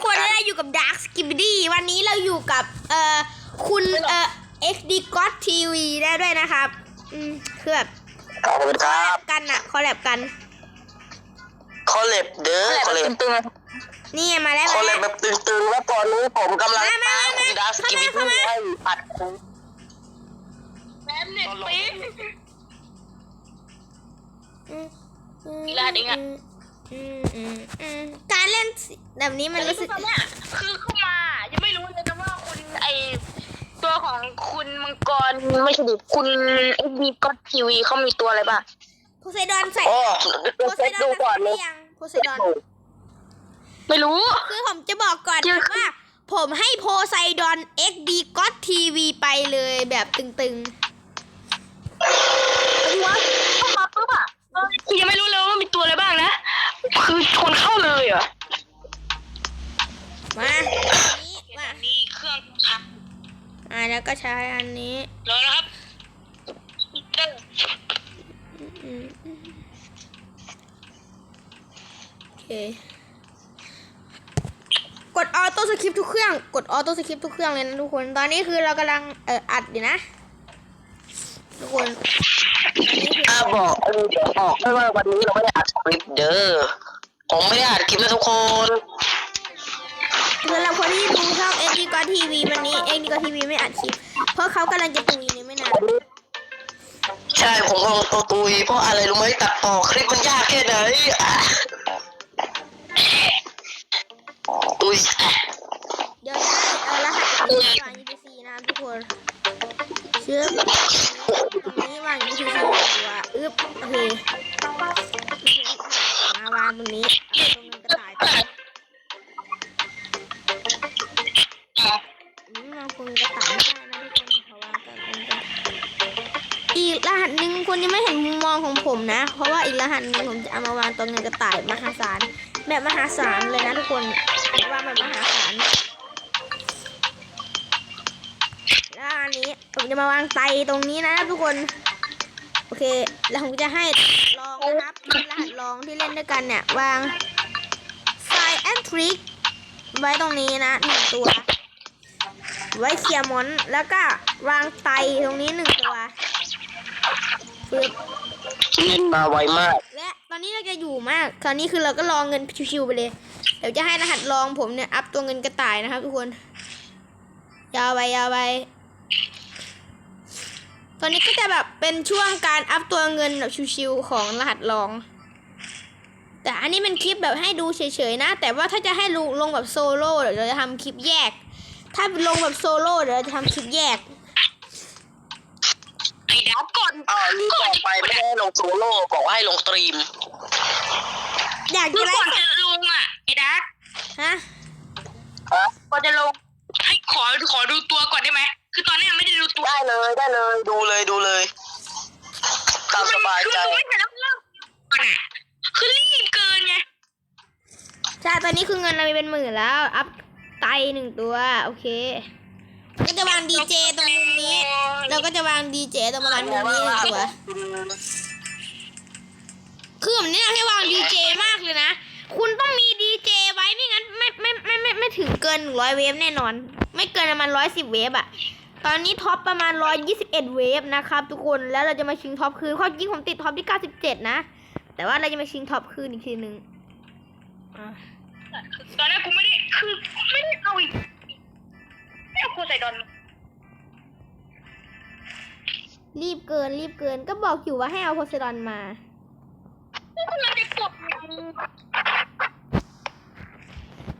กคนได้อยู่กับ Dark s k i b b d y วันนี้เราอยู่กับเอ่อคุณเอ่อ XD God TV ได้ด้วยนะครับ อืมคือแบบขอบคุณคคอลรัแลบบกันอะคอลแลบกัน คอลเลบเด้อคอลเลบตึงนี่ไงมาแล้วคอมาลเลแล้บว แบบตึงๆแล้วตอนนี้ผมกำลังมามาตามมาคุณดัสเข้ากิมาบิเข้ามา ให้ปัดคุณแป๊บเน็ตปิ๊งอืมอืมอีลาดเองอะ อืมอืมอืมการเล่นแบบนี้มันรู้สึกตอนเนี้ยคือเข้ามายังไม่รู้เลยนะว่าคุณไอตัวของคุณมังกรไม่ใช่ดิคุณไอบีก็ทีวีเขามีตัวอะไรบ้าง โพไซดอนใส่โอ้โพดูไซเซ็ตดดูอนก่อนใส่เลย ยังโพไซดอน ไม่รู้ คือผมจะบอกก่อนเจอว่า ผมให้โพไซดอน XD God TV ไปเลยแบบตึงว่าเข้ามาปุ๊บอะเออคือยังไม่รู้เลยว่ามีตัวอะไรบ้างนะ คือชนเข้าเลยเหรอๆมาอันนี้มา นี่เครื่องพักอ่าแล้วก็ใช้อันนี้เลยนะครับอืมอืมโอเค กดออโต้สคริปทุกเครื่อง กดออโต้สคริปทุกเครื่องเลยนะทุกคน ตอนนี้คือเรากำลังเอ่ออัดอยู่นะ ทุกคนอันนี้คือถ้าบอกเออเดี๋ยวบอกไม่ว่าวันนี้เราไม่ได้อัด คลิปเด้อ ผมไม่ได้อัดคลิปนะทุกคนสำหรับคนที่ดูช่อง x d ก o ทีวีวันนี้ x d ก o ทีวีไม่อัดคลิป เพราะเขากำลังจะตุยในไม่นานใช่ผมกำลังตัวตุยเพราะอะไรรู้ไหมตัดต่อคลิปมันยากแค่ไหนตุยเดี๋ยวจะให้เอารหัสนี้วาง UTC นะทุกคน ชื่อตรงนี้วาง UTC ตัวอึ๊บโอเคมาวางตรงนี้เอาตรงนึงกระต่ายก่อนอืมวางตรงกระต่ายไม่ได้นะทุกคนขอวางกันตรงกระต่ายอีกรหัสหนึ่งคุณยังไม่เห็นมุมมองของผมนะ เพราะว่าอีกรหัสหนึ่งผมจะเอามาวางตรงเงินกระต่ายมหาศาลแบบมหาศาลเลยนะทุกคนวางแบบมหาศ ผมจะมาวางไตตรงนี้นะทุกคน โอเค แล้วผมจะให้ลองนะครับรหัสลองที่เล่นด้วยกันเนี่ย วาง s i and trick ไว้ตรงนี้นะหนึ่งตัว ไว้เคลียร์มอน แล้วก็วางไตตรงนี้หนึ่งตัวปึ๊บเล่นมาไวมาก และตอนนี้เราจะอยู่มาก คราวนี้คือเราก็ลองเงินชิวๆไปเลย เดี๋ยวจะให้รหัสลองผมเนี่ย อัพตัวเงินกระต่ายนะครับทุกคน ยาวไปยาวไป ตอนนี้ก็จะแบบเป็นช่วงการอัพตัวเงินแบบชิวๆของรหัสลอง แต่อันนี้เป็นคลิปแบบให้ดูเฉยๆนะ แต่ว่าถ้าจะให้ลงลงแบบโซโล่เดี๋ยวเราจะทำคลิปแยก ถ้าลงแบบโซโล่เดี๋ยวเราจะทำคลิปแยกไอ้ดับก่อนอ๋อนี่บอกไปไม่ได้ให้ลงโซโล่บอกว่าให้ลงสตรีม อยากคืจะอไลก่อนฟ์จะลงอะไอ้ดับฮะฮะ ก่อนจะลงให้ขอขอดูตัวก่อนได้ไหม คือตอนนี้ไม่ได้ดูตัวได้เลยได้เลย ดูเลยดูเลย ตามสบายใจคือไม่ทันแล้วเริ่มก่อนอะคือรีบเกินไงใช่ตอนนี้คือเงินเรามีเป็นหมื่นแล้ว อัพไตหนึ่งตัว โอเค ก็จะวางดีเจตรงมุมนี้ เราก็จะวางดีเจตรงประมาณมุมนี้หนึ่งตัว คือผมแนะนำให้วางดีเจมากเลยนะ คุณต้องมีดีเจไว้ไม่งั้นไม่ไม่ไม่ไม่ไม่ถึงเกินหนึ่งร้อยเวฟแน่นอน ไม่เกินประมาณร้อยสิบเวฟอะ ตอนนี้ท็อปประมาณร้อยยี่สิบเอ็ดเวฟนะครับทุกคนแล้วเราจะมาชิงท็อปคืนความจริงผมติดท็อปที่เก้าสิบเจ็ดนะ แต่ว่าเราจะมาชิงท็อปคืนอีกทีหนึ่งอะตอนแรกกูไม่ได้คือไม่ได้เอาอีกไม่เอาโคไซดอนมารีบเกินรีบเกินก็บอกอยู่ว่าให้เอาโพไซดอนมากูกำลังจะกด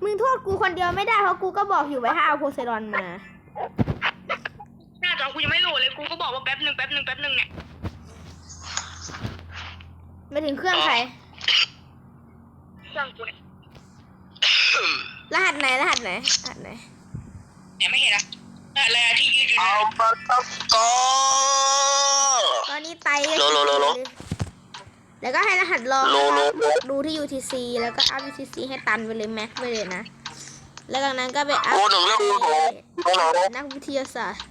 มึงโทษกูคนเดียวไม่ได้เพราะกูก็บอกอยู่ว่าให้เอาโพไซดอนมา บอกว่าแป๊บหนึ่งแป๊บหนึ่งแป๊บหนึ่งเนี่ยไม่ถึงเครื่องใคร เครื่องกูเนี่ยรหัสไหนรหัสไหนรหัสไหน เนี่ยไม่เห็นอะอะไรอะที่ยืดอยู่เอาเนี่ยมาตะกอ ตอนนี้ไตก็โลโลโลโลแล้วก็ให้รหัสลองโลโลโล ดูที่ UTC แล้วก็อัพ UTC ให้ตันไปเลยแม็กไปเลยนะ แล้วจากนั้นก็ไปอัพโอ้หนึ่งเรื่องโลโลโลโลนักวิทยาศาสตร์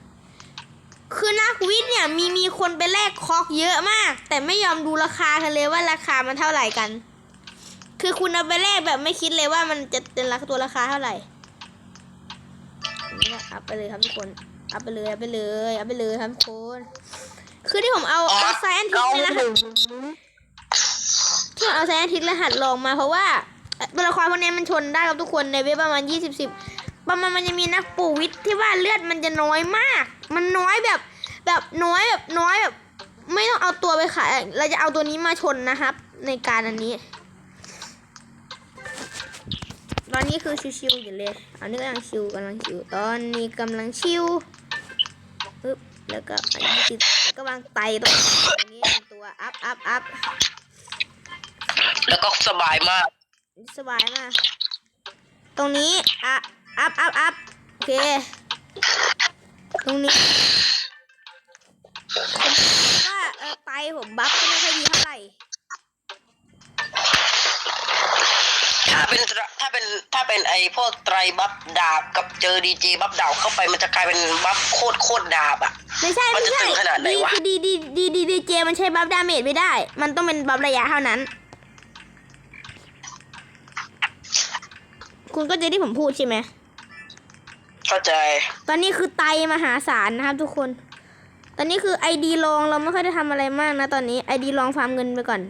คือนักวิทย์เนี่ยมีมีคนไปแลกคอกเยอะมาก แต่ไม่ยอมดูราคากันเลยว่าราคามันเท่าไหร่กัน คือคุณเอาไปแลกแบบไม่คิดเลยว่ามันจะเป็นราคาตัวราคาเท่าไหร่เนี่ยอัพไปเลยครับทุกคนอัพไปเลยอัพไปเลยอัพไปเลยครับทุกคนคือที่ผมเอาเอาไซแอนทิกเลยนะคะที่ผมเอาไซแอนทิกรหัสลองมาเพราะว่าเอ่อตัวละครพวกนี้มันชนได้ครับทุกคนในเว็บประมาณยี่สิบสิบประมาณมันจะมีนักปู่วิทย์ ที่ว่าเลือดมันจะน้อยมาก มันน้อยแบบ แบบน้อยแบบน้อยแบบ ไม่ต้องเอาตัวไปขาย เราจะเอาตัวนี้มาชนนะครับ ในการอันนี้ ตอนนี้คือชิวๆอยู่เลยอันนี้กำลังชิวกำลังชิวตอนนี้กำลังชิวปึ๊บแล้วก็อันนี้คือแล้วก็วางไตตรงนี้ตรงนี้หนึ่งตัวอัพอัพอัพแล้วก็สบายมาก สบายมาก ตรงนี้อะอัพอัพอัพโอ เค ตรงนี้ผมว่าเออไตผมบัฟก็ไม่ค่อยดีเท่าไหร่ ถ้าเป็นตระถ้าเป็นถ้าเป็นไอพวกไตรบัฟดาบกับเจอดีเจบัฟดาบเข้าไปมันจะกลายเป็นบัฟโคตรโคตรดาบอะ ไม่ใช่มันไม่จะใช่ตึงขนาดไหนดีวะ คือดีดีดีดีดีเจมันใช้บัฟดาเมจไม่ได้ มันต้องเป็นบัฟระยะเท่านั้น คุณก็จะที่ผมพูดใช่ไหม เข้าใจ ตอนนี้คือไตมหาศาลนะครับทุกคน ตอนนี้คือไอดีลองเราไม่ค่อยได้ทำอะไรมากนะ ตอนนี้ไอดีลองฟาร์มเงินไปก่อน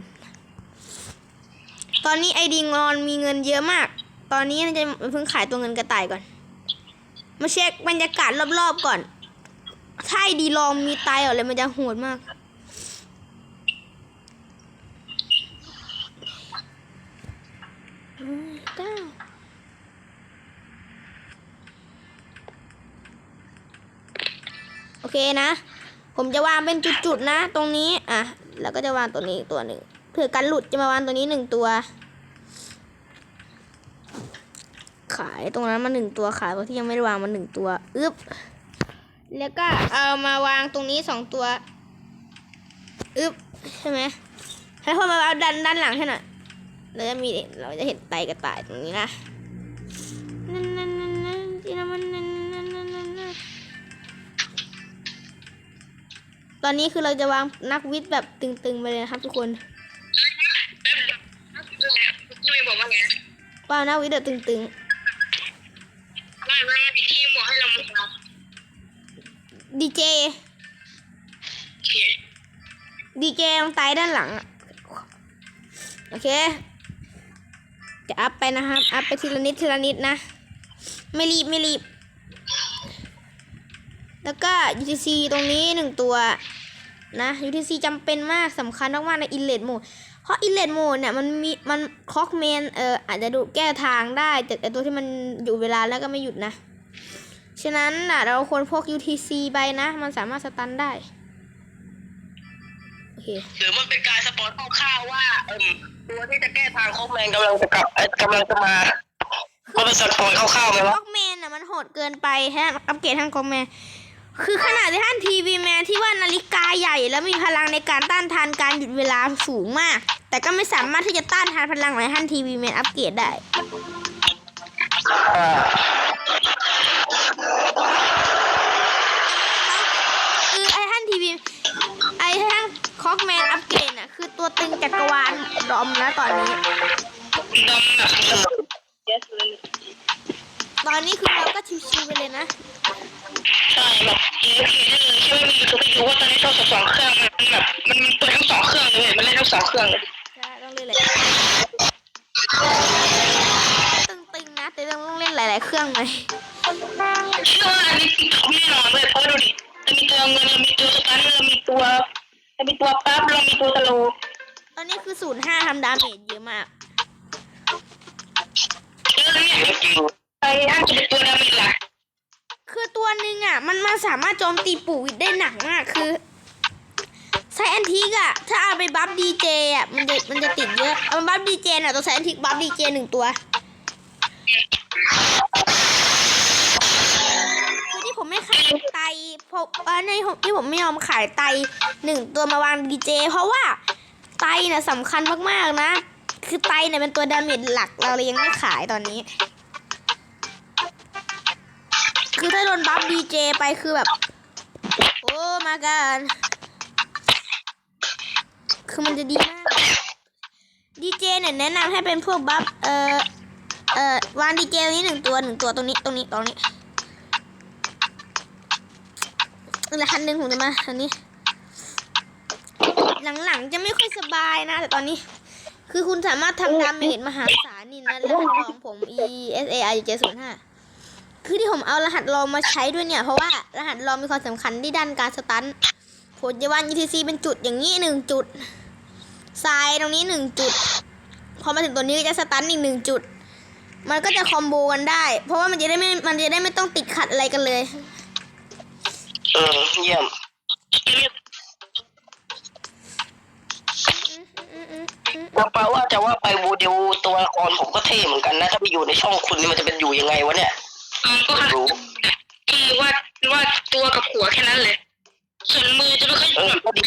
ตอนนี้ไอดีงอนมีเงินเยอะมาก ตอนนี้จะเพิ่งขายตัวเงินกระต่ายก่อน มาเช็คบรรยากาศรอบๆก่อน ถ้าไอดีลองมีไตออกเลยมันจะโหดมาก อืมเก้าโอ เคนะ ผมจะวางเป็นจุดๆนะ ตรงนี้ อะ แล้วก็จะวางตัวนี้อีกตัวหนึ่งเผื่อกันหลุดจะมาวางตัวนี้หนึ่งตัว ขายตรงนั้นมาหนึ่งตัวขายเพราะที่ยังไม่ได้วางมาหนึ่งตัวอึ๊บแล้วก็เอามาวางตรงนี้สองตัวอึ๊บใช่ไหมให้คนมาเอาดันด้านหลังให้หน่อยเราจะมีเราจะเห็นไตกระต่ายตรงนี้นะ ตอนนี้คือเราจะวางนักวิทย์แบบตึงๆไปเลยนะครับทุกคนแป๊บเดียวที่ไม่บอกว่าไงวางนักวิทย์แบบตึงไม่ไม่ที่บอกให้เรามาดีเจดีเจตรงไตด้านหลังโอเค จะอัพไปนะครับ อัพไปทีละนิดทีละนิดนะ ไม่รีบไม่รีบ แล้วก็ UTC ตรงนี้หนึ่งตัวนะ UTC จำเป็นมากสำคัญมากๆใน inlet mode เพราะ inlet mode เนี่ยมันมีมันคอกเมนเอออาจจะดูแก้ทางได้ แต่ไอตัวที่มันอยู่เวลาแล้วก็ไม่หยุดนะ ฉะนั้นน่ะเราควรพก UTC ไปนะ มันสามารถสตันได้โอเคหรือมันเป็นการสปอยคร่าวๆว่าเอิ่มตัวที่จะแก้ทางโคกแมนกำลังจะกลับเอ่อกำลังจะมามันเป็นสปอยคร่าวๆไหมควะอกแมนอะมันโหดเกินไปฮะอัปเกรดทางคอกแมน คือขนาดที่ท่านทีวีแมนที่ว่านาฬิกาใหญ่ แล้วมีพลังในการต้านทานการหยุดเวลาสูงมาก แต่ก็ไม่สามารถที่จะต้านทานพลังของท่านทีวีแมนอัปเกรดได้อ่าคือไอ้ท่านทีวีไอ้ท่านคอกแมนอัปเกรดน่ะคือตัวตึงจักรวาลดอมนะตอนนี้ดำแบบตอนนี้คือเราก็ชิวๆไปเลยนะ ใช่แบบโอเคเลยที่ไม่มีคือไม่รู้ว่าตอนนี้โทรศัพท์สองเครื่องมันแบบมันมันเปิดทั้งสองเครื่องเลยมันเล่นทั้งสองเครื่องเลยใช่ต้องเล่นหลายตึงๆนะแต่ต้องเล่นหลายๆเครื่องเลยเชื่อว่าอันนี้ติดท็อปแน่นอนเลยเพราะดูดิเรามีตัวเงินเรามีตัวสตันเรามีตัวเรามีตัวปั๊บเรามีตัวสโลว์ตอนนี้คือศูนย์ห้าทำดาเมจเยอะมากเออเนี่ยจริงไอ้อันจะเป็นตัวดาเมจหลัก คือตัวหนึ่งอะ มันมาสามารถโจมตีปู่วิทได้หนักมากคือไซแอนทิกอะ ถ้าเอาไปบัฟดีเจอะมันจะมันจะติดเยอะ เอาบัฟดีเจน่ะตัวไซแอนทิกบัฟดีเจหนึ่งตัวคือที่ผมไม่ขายไตเพราะในที่ผมไม่ยอมขายไตหนึ่งตัวมาวางดีเจเพราะว่าไตน่ะสำคัญมากๆนะ คือไตเนี่ยเป็นตัวดาเมจหลักเราเลยยังไม่ขายตอนนี้ คือถ้าโดนบัฟดีเจไปคือแบบ โอ้มากันคือมันจะดีมากดีเจเนี่ยแนะนำให้เป็นพวกบัฟเอ่อเอ่อวางดีเจตรงนี้หนึ่งตัวหนึ่งตัวตรงนี้ตรงนี้ตรงนี้อีกละคันหนึ่งผมจะมาอันนี้ หลังๆจะไม่ค่อยสบายนะ แต่ตอนนี้ คือคุณสามารถทำดาเมจมหาศาลนี่นะรหัสรองผม E S A I 7 0 5 คือที่ผมเอารหัสรองมาใช้ด้วยเนี่ย เพราะว่ารหัสรองมีความสำคัญที่ด้านการสตันผมจะวาง UTC เป็นจุดอย่างนี้หนึ่งจุดทรายตรงนี้หนึ่งจุด พอมาถึงตัวนี้ก็จะสตันอีกหนึ่งจุด มันก็จะคอมโบกันได้ เพราะว่ามันจะได้ไม่ มันจะได้ไม่ต้องติดขัดอะไรกันเลย เออเยี่ยมแปลว่าจะว่าไปวูดิวตัวละครผมก็เท่เหมือนกันนะ ถ้าไปอยู่ในช่องคุณนี่มันจะเป็นอยู่ยังไงวะเนี่ย อืมก็ไม่รู้ที่ว่าว่าตัวกับหัวแค่นั้นเลยส่วนมือจะไม่ค่อยเออแบบก็ดี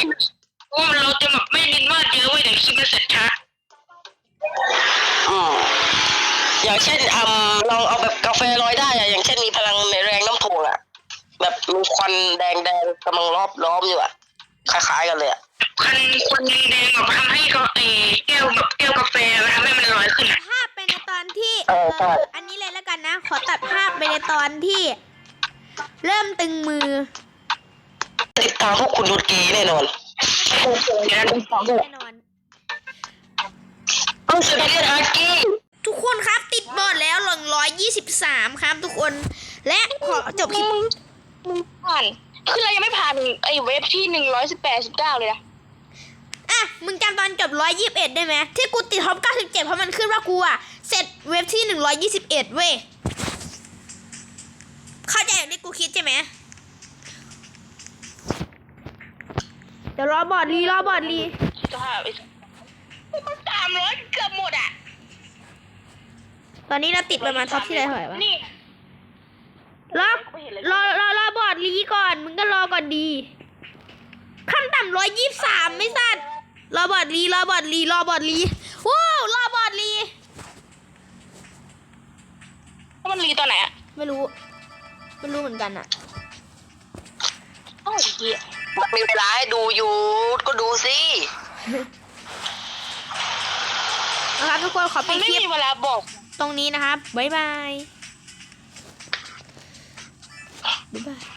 เพราะว่าเราจะแบบไม่นินวาดเยอะเว้ยเดี๋ยวคลิปมันเสร็จช้าอืมอย่างเช่นอืมลองเอาแบบกาแฟลอยได้อะอย่างเช่นมีพลังในแรงน้ำถ่วงอะแบบมีควันแดงแดงๆกำลังรอบล้อมอยู่อะคล้ายๆกันเลยอะคันควันแดงๆแบบทำให้ก็ไอ้แก้วแบบแก้วกาแฟมันทำให้มันลอยขึ้นอะภาพไปในตอน ที่เออใช่อันนี้เลยแล้วกันนะ ขอตัดภาพไปในตอนที่ เริ่มตึงมือติดตามพวกคุณดูดกีแน่นอนโอ้โหเนี่ยนะเป็นสองแน่นอนต้องสวัสดีฮาร์กี้ทุกคนครับติดบอร์ดแล้วหนึ่งร้อยยี่สิบสามครับทุกคน และขอจบคลิป มึงผ่าน คือเรายังไม่ผ่านไอ้เว็บที่หนึ่งร้อยสิบแปดสิบเก้าเลยนะ อะมึงจำตอนจบร้อยยี่สิบเอ็ดได้ไหมที่กูติดท็อปเก้าสิบเจ็ดเพราะมันขึ้นว่ากูอะเสร็จเว็บที่หนึ่งร้อยยี่สิบเอ็ดเว้ยเข้าใจอย่างที่กูคิดใช่ไหมเดี๋ยวรอบอร์ดรีรอบอร์ดรีสภาพไอ้มันสามร้อยเกือบหมดอะ ตอนนี้เราติดประมาณท็อปที่ไรเท่าไหร่วะนี่รอรอรอรอบอร์ดรีก่อน มึงก็รอก่อนดีขั้นต่ำร้อยยี่สิบสามไม่สัตว์ รอบอร์ดรีรอบอร์ดรีรอบอร์ดรีว้าวรอบอร์ดรีแล้วมันรีตอนไหนอะไม่รู้ ไม่รู้เหมือนกันอะโอ้ยเหี้ยมันมีเวลาให้ดูอยู่ก็ดูสิ นะครับทุกคนขอมัปินดไม่คลิปมีเวลาบอก ตรงนี้นะครับบ๊ายบายบ๊ายบาย